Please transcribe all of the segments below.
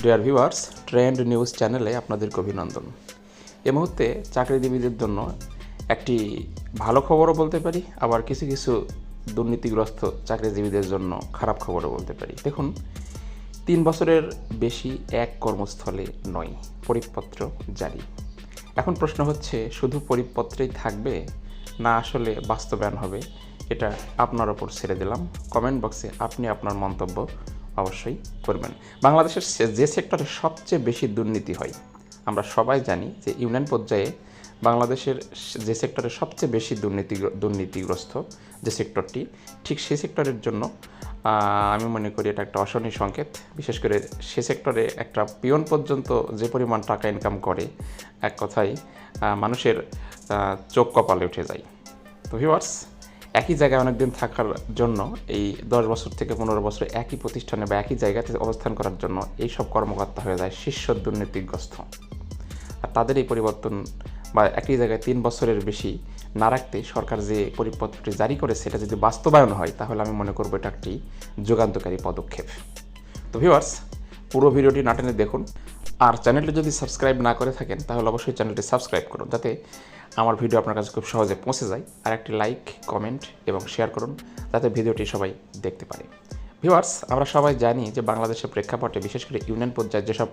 Dear viewers trend news চ্যানেলে আপনাদেরকে অভিনন্দন। এ মুহূর্তে চাকরিজীবীদের জন্য একটি ভালো খবরও বলতে পারি, আবার কিছু কিছু দুর্নীতিগ্রস্ত চাকরিজীবীদের জন্য খারাপ খবরও বলতে পারি। দেখুন, তিন বছরের বেশি এক কর্মস্থলে নয়, পরিপত্র জারি। এখন প্রশ্ন হচ্ছে, শুধু পরিপত্রেই থাকবে না আসলে বাস্তবায়ন হবে? এটা আপনার ওপর ছেড়ে দিলাম। কমেন্ট বক্সে আপনি আপনার মন্তব্য অবশ্যই করবেন। বাংলাদেশের যে সেক্টরে সবচেয়ে বেশি দুর্নীতি হয়, আমরা সবাই জানি যে ইউনিয়ন পর্যায়ে বাংলাদেশের যে সেক্টরে সবচেয়ে বেশি দুর্নীতি দুর্নীতিগ্রস্ত যে সেক্টরটি, ঠিক সেই সেক্টরের জন্য আমি মনে করি এটা একটা অশনি সংকেত। বিশেষ করে সে সেক্টরে একটা পিয়ন পর্যন্ত যে পরিমাণ টাকা ইনকাম করে, এক কথায় মানুষের চোখ কপালে উঠে যায়। তো ভিউয়ার্স একই জায়গায় অনেকদিন থাকার জন্য, এই দশ বছর থেকে পনেরো বছর একই প্রতিষ্ঠানে বা একই জায়গাতে অবস্থান করার জন্য এই সব কর্মকর্তা হয়ে যায় শীর্ষ দুর্নীতিগ্রস্ত। আর তাদের এই পরিবর্তন বা একই জায়গায় তিন বছরের বেশি না রাখতে সরকার যে পরিপত্রটি জারি করেছে, এটা যদি বাস্তবায়ন হয়, তাহলে আমি মনে করব এটা একটি যুগান্তকারী পদক্ষেপ। তো ভিউয়ার্স পুরো ভিডিওটি নাটেনে দেখুন। আর চ্যানেলটি যদি সাবস্ক্রাইব না করে থাকেন, তাহলে অবশ্যই চ্যানেলটি সাবস্ক্রাইব করুন যাতে আমার ভিডিও আপনার কাছে খুব সহজে পৌঁছে যায়। আর একটি লাইক, কমেন্ট এবং শেয়ার করুন যাতে ভিডিওটি সবাই দেখতে পারে। ভিউয়ার্স, আমরা সবাই জানি যে বাংলাদেশের প্রেক্ষাপটে বিশেষ করে ইউনিয়ন পর্যায়ে যেসব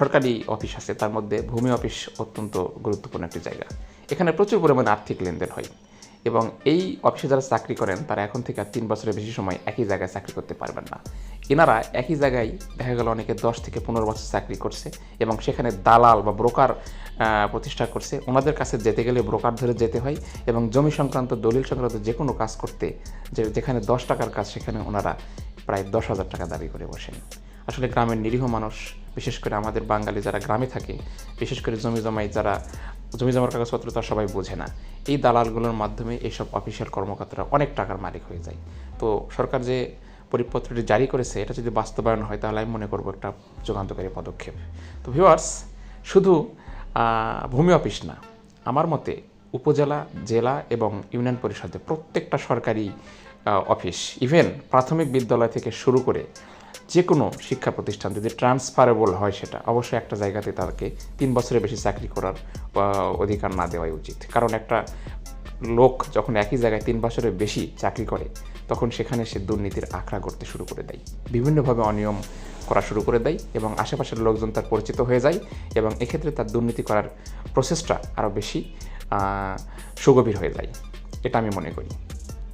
সরকারি অফিস আছে, তার মধ্যে ভূমি অফিস অত্যন্ত গুরুত্বপূর্ণ একটি জায়গা। এখানে প্রচুর পরিমাণে আর্থিক লেনদেন হয়। এবং এই অফিসে যারা চাকরি করেন, তারা এখন থেকে আর তিন বছরের বেশি সময় একই জায়গায় চাকরি করতে পারবেন না। এনারা একই জায়গায় দেখা গেল অনেকে দশ থেকে পনেরো বছর চাকরি করছে এবং সেখানে দালাল বা ব্রোকার প্রতিষ্ঠা করছে। ওনাদের কাছে যেতে গেলে ব্রোকার ধরে যেতে হয় এবং জমি সংক্রান্ত, দলিল সংক্রান্ত যে কোনো কাজ করতে যে, যেখানে দশ টাকার কাজ, সেখানে ওনারা প্রায় দশ হাজার টাকা দাবি করে বসেন। আসলে গ্রামের নিরীহ মানুষ, বিশেষ করে আমাদের বাঙালি যারা গ্রামে থাকে, বিশেষ করে জমি জমাই যারা, জমি জমার কাগজপত্র তারা সবাই বোঝে না। এই দালালগুলোর মাধ্যমে এইসব অফিসিয়াল কর্মকর্তারা অনেক টাকার মালিক হয়ে যায়। তো সরকার যে পরিপত্রটি জারি করেছে, এটা যদি বাস্তবায়ন হয়, তাহলে আমি মনে করব একটা যুগান্তকারী পদক্ষেপ। তো ভিওয়ার্স শুধু ভূমি অফিস না, আমার মতে উপজেলা, জেলা এবং ইউনিয়ন পরিষদে প্রত্যেকটা সরকারি অফিস, ইভেন প্রাথমিক বিদ্যালয় থেকে শুরু করে যে কোনো শিক্ষা প্রতিষ্ঠান যদি ট্রান্সফারেবল হয় সেটা, অবশ্যই একটা জায়গাতে তাকে তিন বছরের বেশি চাকরি করার অধিকার না দেওয়াই উচিত। কারণ একটা লোক যখন একই জায়গায় তিন বছরের বেশি চাকরি করে, তখন সেখানে সে দুর্নীতির আখড়া করতে শুরু করে দেয়। বিভিন্নভাবে অনিয়ম করা শুরু করে দেয় এবং আশেপাশের লোকজন তার পরিচিত হয়ে যায় এবং এক্ষেত্রে তার দুর্নীতি করার প্রসেসটা আরও বেশি সুগভীর হয়ে যায়। এটা আমি মনে করি।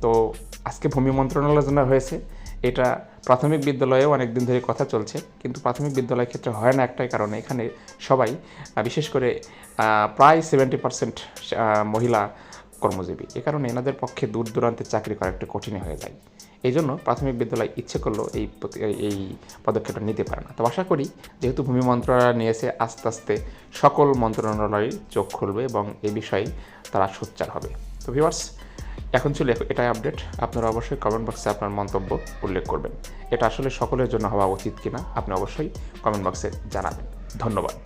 তো আজকে ভূমি মন্ত্রণালয় জন্য হয়েছে এটা প্রাথমিক বিদ্যালয়েও অনেক দিন ধরে কথা চলছে, কিন্তু প্রাথমিক বিদ্যালয়ের ক্ষেত্রে হয় না একটাই কারণে। এখানে সবাই বিশেষ করে প্রায় সেভেন্টি পার্সেন্ট মহিলা কর্মজীবী। এ কারণে এনাদের পক্ষে দূর দূরান্তে চাকরি করা একটু কঠিন হয়ে যায়। এই জন্য প্রাথমিক বিদ্যালয় ইচ্ছে করলেও এই এই- পদক্ষেপটা নিতে পারে না। তো আশা করি, যেহেতু ভূমি মন্ত্রণালয় নিয়েছে, আস্তে আস্তে সকল মন্ত্রণালয় চোখ খুলবে এবং এই বিষয়ে তারা সোচ্চার হবে। তো ভিউয়ার্স এখন চলে এটাই আপডেট আপনারা অবশ্যই কমেন্ট বক্সে আপনার মন্তব্য উল্লেখ করবেন। এটা আসলে সকলের জন্য হওয়া উচিত কিনা, আপনি অবশ্যই কমেন্ট বক্সে জানাবেন। ধন্যবাদ।